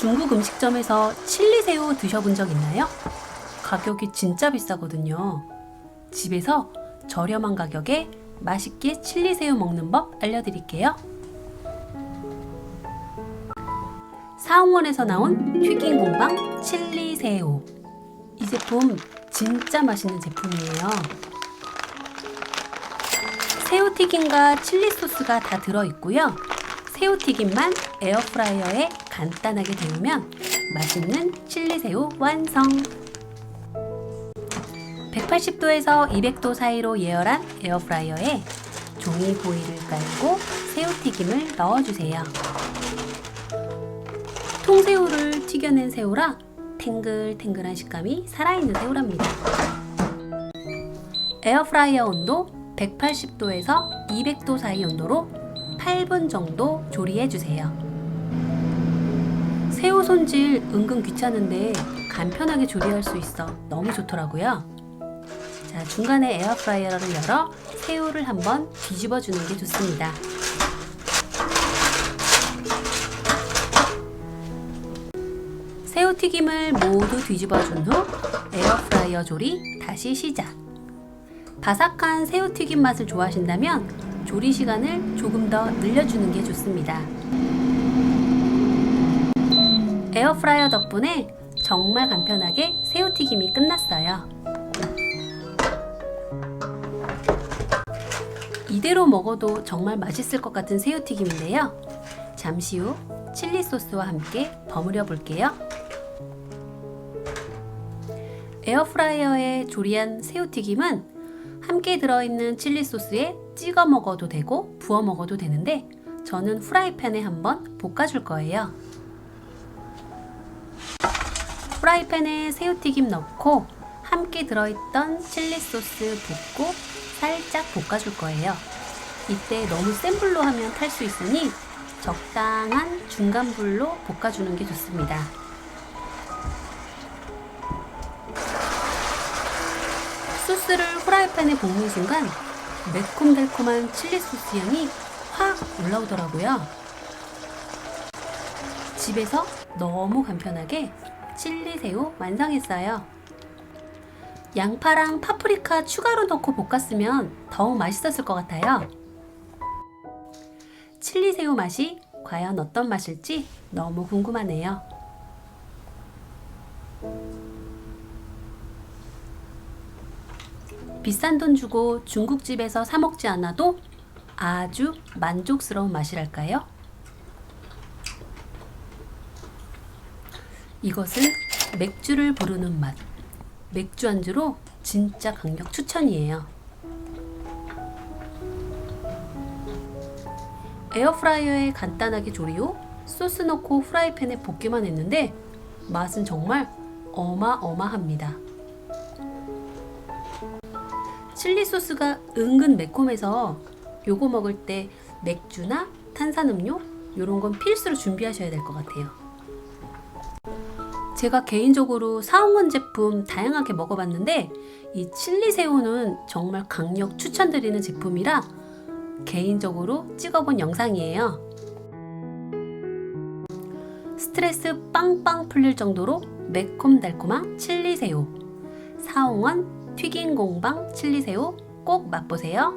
중국 음식점에서 칠리새우 드셔본 적 있나요? 가격이 진짜 비싸거든요. 집에서 저렴한 가격에 맛있게 칠리새우 먹는 법 알려드릴게요. 사홍원에서 나온 튀김 공방 칠리새우. 이 제품 진짜 맛있는 제품이에요. 새우 튀김과 칠리 소스가 다 들어있고요. 새우튀김만 에어프라이어에 간단하게 데우면 맛있는 칠리새우 완성! 180도에서 200도 사이로 예열한 에어프라이어에 종이 호일을 깔고 새우튀김을 넣어주세요. 통새우를 튀겨낸 새우라 탱글탱글한 식감이 살아있는 새우랍니다. 에어프라이어 온도 180도에서 200도 사이 온도로 8분 정도 조리해 주세요. 새우 손질 은근 귀찮은데 간편하게 조리할 수 있어 너무 좋더라고요. 자, 중간에 에어프라이어를 열어 새우를 한번 뒤집어 주는 게 좋습니다. 새우 튀김을 모두 뒤집어 준 후 에어프라이어 조리 다시 시작. 바삭한 새우 튀김 맛을 좋아하신다면 조리 시간을 조금 더 늘려주는 게 좋습니다. 에어프라이어 덕분에 정말 간편하게 새우튀김이 끝났어요. 이대로 먹어도 정말 맛있을 것 같은 새우튀김인데요. 잠시 후 칠리 소스와 함께 버무려 볼게요. 에어프라이어에 조리한 새우튀김은 함께 들어있는 칠리 소스에 찍어 먹어도 되고 부어 먹어도 되는데 저는 후라이팬에 한번 볶아줄 거예요. 후라이팬에 새우튀김 넣고 함께 들어있던 칠리 소스 붓고 살짝 볶아줄 거예요. 이때 너무 센 불로 하면 탈 수 있으니 적당한 중간 불로 볶아주는 게 좋습니다. 소스를 후라이팬에 볶는 순간 매콤달콤한 칠리 소스 향이 확 올라오더라고요. 집에서 너무 간편하게 칠리 새우 완성했어요. 양파랑 파프리카 추가로 넣고 볶았으면 더욱 맛있었을 것 같아요. 칠리 새우 맛이 과연 어떤 맛일지 너무 궁금하네요. 비싼 돈 주고 중국집에서 사 먹지 않아도 아주 만족스러운 맛이랄까요? 이것을 맥주를 부르는 맛. 맥주 안주로 진짜 강력 추천이에요. 에어프라이어에 간단하게 조리 후 소스 넣고 후라이팬에 볶기만 했는데 맛은 정말 어마어마합니다. 칠리 소스가 은근 매콤해서 요거 먹을 때 맥주나 탄산음료 요런 건 필수로 준비하셔야 될 것 같아요. 제가 개인적으로 사홍원 제품 다양하게 먹어봤는데 이 칠리 새우는 정말 강력 추천드리는 제품이라 개인적으로 찍어본 영상이에요. 스트레스 빵빵 풀릴 정도로 매콤달콤한 칠리 새우. 사홍원 튀긴 공방 칠리 새우 꼭 맛보세요.